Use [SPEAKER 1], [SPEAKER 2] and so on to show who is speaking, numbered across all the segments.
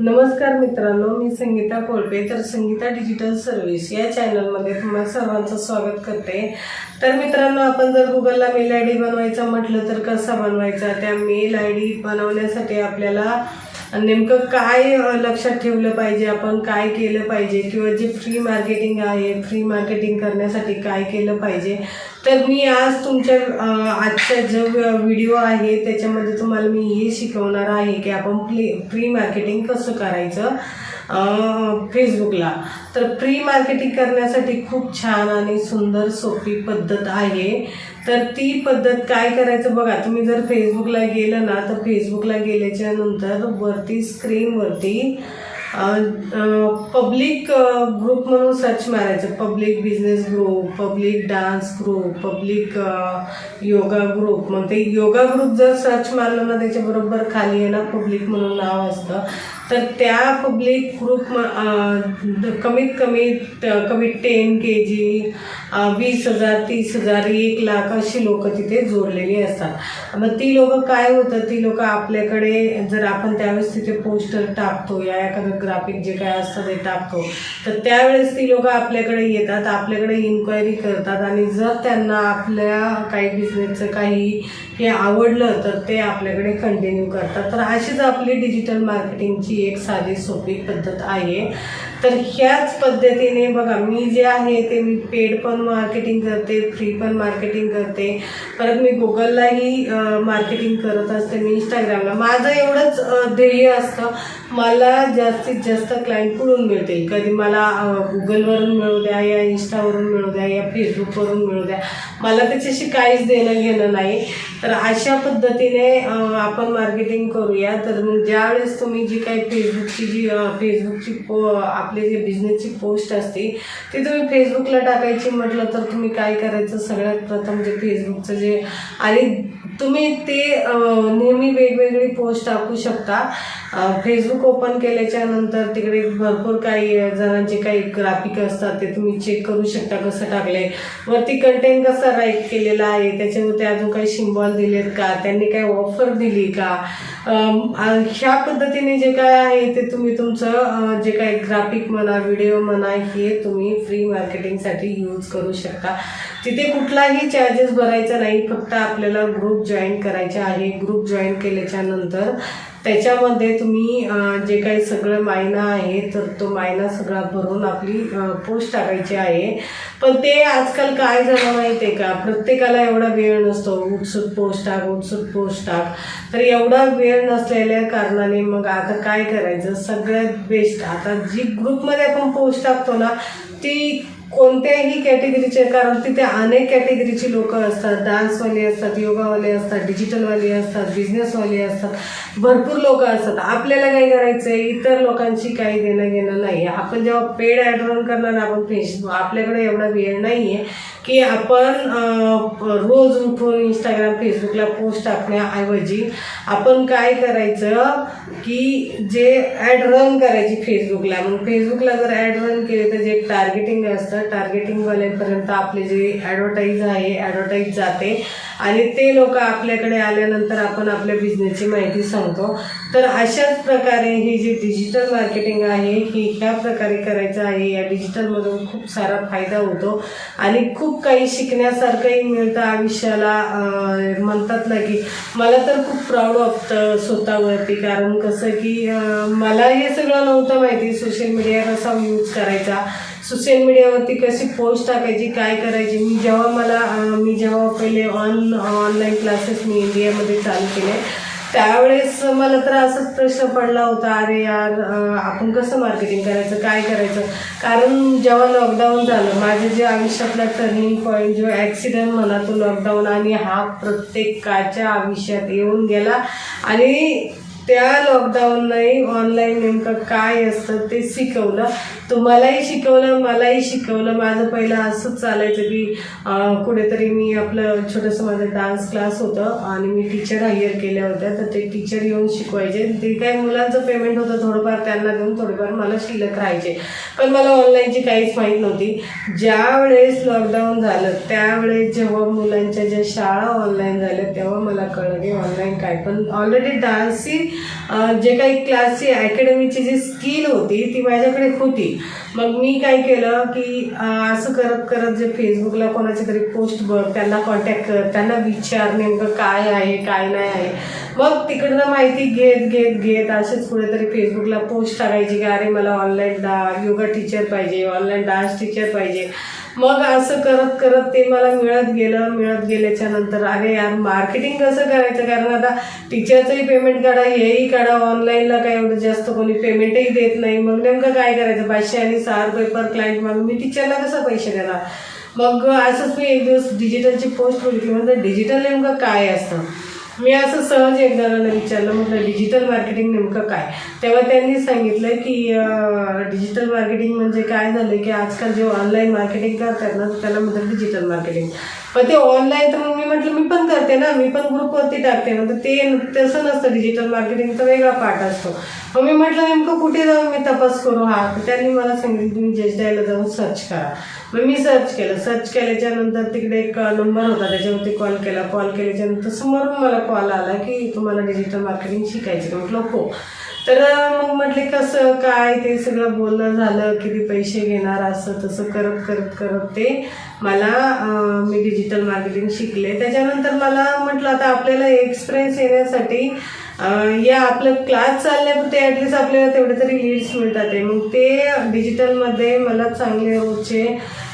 [SPEAKER 1] नमस्कार मित्रांनो मी संगीता कोळपे तर संगीता डिजिटल सर्व्हिस या चॅनलमध्ये तुम्हा सर्वांचं स्वागत करते. तर मित्रांनो आपण जर गुगलला मेल आय डी बनवायचा म्हटलं तर कसा बनवायचा? त्या मेल आय डी बनवण्यासाठी आपल्याला नेमकं काय लक्षात ठेवलं पाहिजे आपण? काय केलं पाहिजे? किंवा जे फ्री मार्केटिंग आहे फ्री मार्केटिंग करण्यासाठी काय केलं पाहिजे? तर मी आज तुमच्या आजचा जो व्हिडिओ आहे त्याच्यामध्ये तुम्हाला मी हे शिकवणार आहे की आपण फ्री फ्री मार्केटिंग कसं करायचं? फेसबुकला तर प्री मार्केटिंग करण्यासाठी खूप छान आणि सुंदर सोपी पद्धत आहे. तर ती पद्धत काय करायचं बघा तुम्ही जर फेसबुकला गेलं ना तर फेसबुकला गेल्याच्यानंतर वरती स्क्रीनवरती पब्लिक ग्रुप म्हणून सर्च मारायचं. Public business group public dance group public yoga group मग ते योगा ग्रुप जर सर्च मारलं ना त्याच्याबरोबर खाली आहे ना पब्लिक म्हणून नाव असतं. तर त्या पब्लिक ग्रुप कमीत कमी कमी टेन के जी वीस हजार तीस हजार एक लाख अशी लोक तिथे जोडलेली असतात. मग ती लोक काय होतं? ती लोक आपल्याकडे जर आपण त्यावेळेस तिथे पोस्टर टाकतो या एखादं ग्राफिक जे काय असतं ते टाकतो तर त्यावेळेस ती लोक आपल्याकडे येतात आपल्याकडे इन्क्वायरी करतात आणि जर त्यांना आपल्या काही बिझनेसचं काही हे आवडलं तर ते आपल्याकडे कंटिन्यू करतात. तर अशीच आपली डिजिटल मार्केटिंगची ही एक साधी सोपी पद्धत आहे. तर ह्याच पद्धतीने बघा मी जे आहे ते मी पेड पण मार्केटिंग करते फ्री पण मार्केटिंग करते. परत मी गुगललाही मार्केटिंग करत असते मी इंस्टाग्रामला माझं एवढंच ध्येय असतं मला जास्तीत जास्त क्लाइंट कुठून मिळतील? कधी मला गुगलवरून मिळू द्या या इंस्टावरून मिळू द्या या फेसबुकवरून मिळू द्या. मला त्याच्याशी काहीच देणं घेणं नाही. तर अशा पद्धतीने आपण मार्केटिंग करूया. तर मग ज्यावेळेस तुम्ही जी काही फेसबुकची जी फेसबुकची आपले जे बिझनेसची पोस्ट असते ती तुम्ही फेसबुकला टाकायची म्हटलं तर तुम्ही काय करायचं? सगळ्यात प्रथम जे फेसबुकचं जे आणि तुम्ही ते नेहमी वेगवेगळी पोस्ट टाकू शकता. फेसबुक ओपन केल्याच्यानंतर तिकडे भरपूर काही जणांचे काही ग्राफिक असतात ते तुम्ही चेक करू शकता कसं टाकले वरती कंटेंट कसा राईट केलेला आहे त्याच्यावरती अजून काही सिम्बॉल दिलेत का? त्यांनी काही ऑफर दिली का? ह्या पद्धतीने जे काय आहे ते तुम्ही तुमचं जे काय ग्राफिक म्हणा व्हिडिओ म्हणा हे तुम्ही फ्री मार्केटिंगसाठी यूज करू शकता. तिथे कुठलाही चार्जेस भरायचा नाही फक्त आपल्याला ग्रुप जॉईन करायचे आहे. ग्रुप जॉईन केल्याच्यानंतर त्याच्यामध्ये तुम्ही जे काही सगळं मायना आहे तर तो मायना सगळा भरून आपली पोस्ट टाकायची आहे. पण ते आजकाल काय झालं माहिती आहे का? प्रत्येकाला एवढा वेळ नसतो. उठसूट पोस्ट टाक उठसूट पोस्ट टाक. तर एवढा वेळ नसलेल्या कारणाने मग आता काय करायचं? सगळ्यात बेस्ट आता जी ग्रुपमध्ये आपण पोस्ट टाकतो ना ती कोणत्याही कॅटेगरीचे कारण तिथे अनेक कॅटेगरीची लोक असतात. डान्सवाले असतात योगावाले असतात डिजिटलवाले असतात बिझनेसवाले असतात. भरपूर लोक असतात. आपल्याला काय करायचं आहे इतर लोकांशी काही देणं घेणं नाही आपण जेव्हा पेड ॲड रन करणार आपण फेसबुक आपल्याकडे एवढा वेळ नाही आहे की आपण रोज उठून इंस्टाग्राम फेसबुकला पोस्ट टाकण्याऐवजी आपण काय करायचं की जे ॲड रन करायची फेसबुकला मग फेसबुकला जर ॲड रन केले तर जे टार्गेटिंग असतं टार्गेटिंगवाल्यांपर्यंत आपले जे ॲडव्हर्टाईज आहे ॲडव्हर्टाईज जाते. आणि ते लोक आपल्याकडे आल्यानंतर आपण आपल्या बिझनेसची माहिती सांगतो. तर अशाच प्रकारे ही जी डिजिटल मार्केटिंग आहे ही ह्या प्रकारे करायचं आहे या डिजिटलमधून खूप सारा फायदा होतो. आणि खूप काही शिकण्यासारखंही मिळतं आयुष्याला. म्हणतात ना की मला तर खूप प्राऊड वाटतं स्वतःवरती. कारण कसं की मला हे सगळं नव्हतं माहिती सोशल मीडिया कसा यूज करायचा. सोशल मीडियावरती कशी पोस्ट टाकायची काय करायची? मी जेव्हा मला मी जेव्हा पहिले ऑन ऑनलाईन क्लासेस मी इंडियामध्ये चालू केले त्यावेळेस मला तर असाच प्रश्न पडला होता अरे यार आपण कसं मार्केटिंग करायचं? काय करायचं? कारण जेव्हा लॉकडाऊन झालं माझे जे आयुष्यातला टर्निंग पॉईंट जो ॲक्सिडेंट म्हणा तो लॉकडाऊन आणि हा प्रत्येकाच्या आयुष्यात येऊन गेला. आणि त्या लॉकडाऊनने ऑनलाईन नेमकं काय असतं ते शिकवलं. तुम्हालाही शिकवलं मलाही शिकवलं. माझं पहिलं असंच चालायचं की कुठेतरी मी आपलं छोटंसं माझं डान्स क्लास होतं आणि मी टीचर हायर केल्या होत्या. तर ते टीचर येऊन शिकवायचे. ते काय मुलांचं पेमेंट होतं थोडंफार त्यांना देऊन थोडेफार मला शिल्लक राहायचे. पण मला ऑनलाईनची काहीच माहीत नव्हती. ज्या वेळेस लॉकडाऊन झालं त्यावेळेस जेव्हा मुलांच्या ज्या शाळा ऑनलाईन झाल्या तेव्हा मला कळलं की ऑनलाईन काय. पण ऑलरेडी डान्सची जे काही क्लासची अकॅडमीची जी स्किल होती ती माझ्याकडे होती. मग मी काय केलं की असं करत करत जे फेसबुकला कोणाची तरी पोस्ट बघ त्यांना कॉन्टॅक्ट कर त्यांना विचार नेमकं काय आहे काय नाही आहे. मग तिकडनं माहिती घेत घेत घेत असेच कुठेतरी फेसबुकला पोस्ट टाकायची की अरे मला ऑनलाईन डा योगा टीचर पाहिजे ऑनलाईन डान्स टीचर पाहिजे. मग असं करत करत ते मला मिळत गेलं मिळत गेल्याच्यानंतर अरे यार मार्केटिंग कसं करायचं? कारण आता टीचरचंही पेमेंट काढा हेही काढा ऑनलाईनला काय एवढं जास्त कोणी पेमेंटही देत नाही. मग नेमकं काय करायचं? पाचशे आणि सहा रुपये पर क्लायंट मागून मी टीचरला कसं पैसे देणार? मग असंच मी एक दिवस डिजिटलची पोस्ट बघितली. म्हणजे डिजिटल नेमकं काय असतं? मी असं सहज एक विचारलं म्हटलं डिजिटल मार्केटिंग नेमकं काय? तेव्हा त्यांनी सांगितलं की डिजिटल मार्केटिंग म्हणजे काय झालं की आजकाल जे ऑनलाईन मार्केटिंग करतात ना त्याला म्हणतात डिजिटल मार्केटिंग पण ते ऑनलाईन तर मग मी म्हटलं मी पण करते ना मी पण ग्रुपवरती टाकते ना. तर ते तसं नसतं डिजिटल मार्केटिंगचा वेगळा पार्ट असतो. मग मी म्हटलं नेमकं कुठे जाऊन मी तपास करू? हा तर त्यांनी मला सांगितलं तुम्ही जेजडायला जाऊन सर्च करा. मग मी सर्च केलं. सर्च केल्याच्यानंतर तिकडे एक नंबर होता त्याच्यावरती कॉल. केला कॉल केल्याच्यानंतर समोरून मला कॉल आला की तुम्हाला डिजिटल मार्केटिंग शिकायचं म्हटलं हो. तर मग म्हटले कसं काय? ते सगळं बोलणं झालं किती पैसे घेणार? असं तसं करत करत करत ते मला मी डिजिटल मार्केटिंग शिकले. त्याच्यानंतर मला म्हटलं आता आपल्याला एक्सपिरियन्स येण्यासाठी या आपलं क्लास चालल्यापुरते ॲटलीस्ट आपल्याला तेवढे तरी लीड्स मिळतात आहे. मग ते डिजिटलमध्ये मला चांगले रोजचे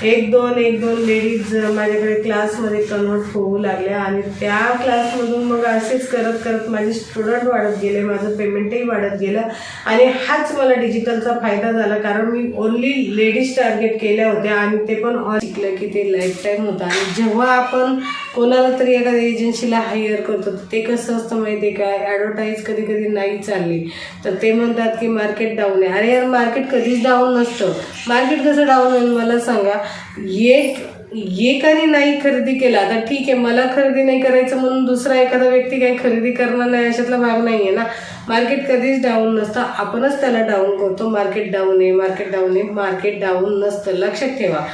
[SPEAKER 1] एक दोन एक दोन लेडीज माझ्याकडे क्लासमध्ये कन्वर्ट होऊ लागल्या आणि त्या क्लासमधून मग असेच करत करत माझे स्टुडंट वाढत गेले माझं पेमेंटही वाढत गेलं आणि हाच मला डिजिटलचा फायदा झाला कारण मी ओनली लेडीज टार्गेट केल्या होत्या आणि ते पण शिकलं की ते लाईफ टाईम होतं. आणि जेव्हा आपण कोणाला तरी एखाद्या एजन्सीला हायर करतो तर ते कसं असतं माहिती आहे काय ॲडव्हर्टाईज कधी कधी नाही चालली. तर ते म्हणतात की मार्केट डाऊन आहे. अरे यार मार्केट कधीच डाऊन नसतं. मार्केट कसं डाऊन होईल मला सांगा. एक एकाने नाही खरेदी केला. आता ठीक आहे मला खरेदी नाही करायचं म्हणून दुसरा एखादा व्यक्ती काही खरेदी करणार नाही अशातला भाग नाही आहे ना. मार्केट कधीच डाऊन नसतं. आपणच त्याला डाऊन करतो. मार्केट डाऊन आहे मार्केट डाऊन आहे मार्केट डाऊन नसतं. लक्षात ठेवा.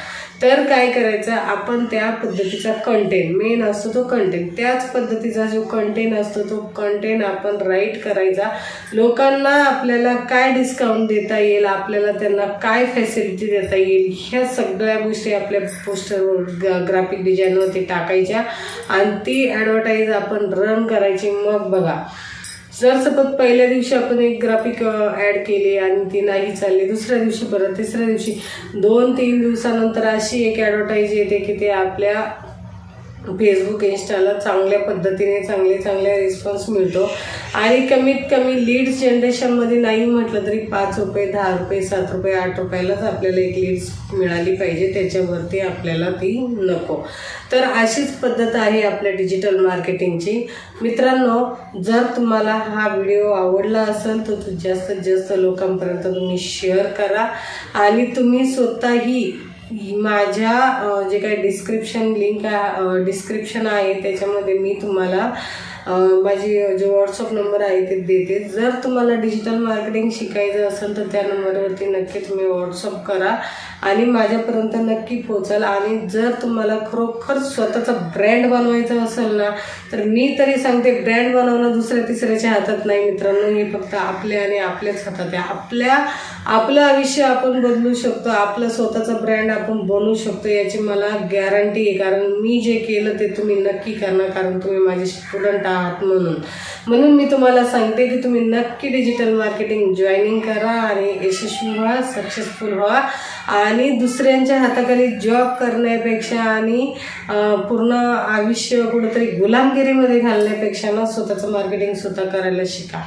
[SPEAKER 1] तर काय करायचं? आपण त्या पद्धतीचा कंटेंट मेन असतो तो कंटेंट त्याच पद्धतीचा जो कंटेंट असतो तो कंटेंट आपण राईट करायचा. लोकांना आपल्याला काय डिस्काउंट देता येईल? आपल्याला त्यांना काय फॅसिलिटी देता येईल? ह्या सगळ्या गोष्टी आपल्या पोस्टरवर ग्राफिक डिझाईनवरती टाकायच्या. आणि ती ॲडव्हर्टाईज आपण रन करायची. मग बघा जर सपोज पहिल्या दिवशी आपण एक ग्राफिक ॲड केली आणि ती नाही चालली दुसऱ्या दिवशी परत तिसऱ्या दिवशी दोन तीन दिवसानंतर अशी एक ॲडव्हर्टाईज येते की ते आपल्या फेसबुक इन्स्टाला चांगल्या पद्धतीने चांगले चांगले रिस्पॉन्स मिळतो. आणि कमीत कमी लीड्स जनरेशनमध्ये नाही म्हटलं तरी पाच रुपये दहा रुपये सात रुपये आठ रुपयालाच आपल्याला एक लीड्स मिळाली पाहिजे. त्याच्यावरती आपल्याला ती नको. तर अशीच पद्धत आहे आपल्या डिजिटल मार्केटिंगची मित्रांनो जर तुम्हाला हा व्हिडिओ आवडला असेल तर तो जास्तीत जास्त लोकांपर्यंत तुम्ही शेअर करा. आणि तुम्ही स्वतःही माझ्या जे काही डिस्क्रिप्शन लिंक डिस्क्रिप्शन आहे त्याच्यामध्ये मी तुम्हाला माझी जो व्हॉट्सअप नंबर आहे ते देते. जर तुम्हाला डिजिटल मार्केटिंग शिकायचं असेल तर त्या नंबरवरती नक्की तुम्ही व्हॉट्सअप करा आणि माझ्यापर्यंत नक्की पोचाल आणि जर तुम्हाला खरोखर स्वतःचा ब्रँड बनवायचा असेल ना तर मी तरी सांगते ब्रँड बनवणं दुसऱ्या तिसऱ्याच्या हातात नाही मित्रांनो. हे फक्त आपल्या आणि आपल्याच हातात आहे. आपल्या आपलं आयुष्य आपण बदलू शकतो. आपलं स्वतःचा ब्रँड आपण बनवू शकतो याची मला गॅरंटी आहे. कारण मी जे केलं ते तुम्ही नक्की करणार कारण तुम्ही माझे स्टुडंट आहात म्हणून. म्हणून मी तुम्हाला सांगते की तुम्ही नक्की डिजिटल मार्केटिंग जॉईनिंग करा आणि यशस्वी व्हा सक्सेसफुल व्हा. आणि दुसऱ्यांच्या हाताखाली जॉब करण्यापेक्षा आणि पूर्ण आयुष्य कुठंतरी गुलामगिरीमध्ये घालण्यापेक्षा ना स्वतःचं मार्केटिंग स्वतः करायला शिका.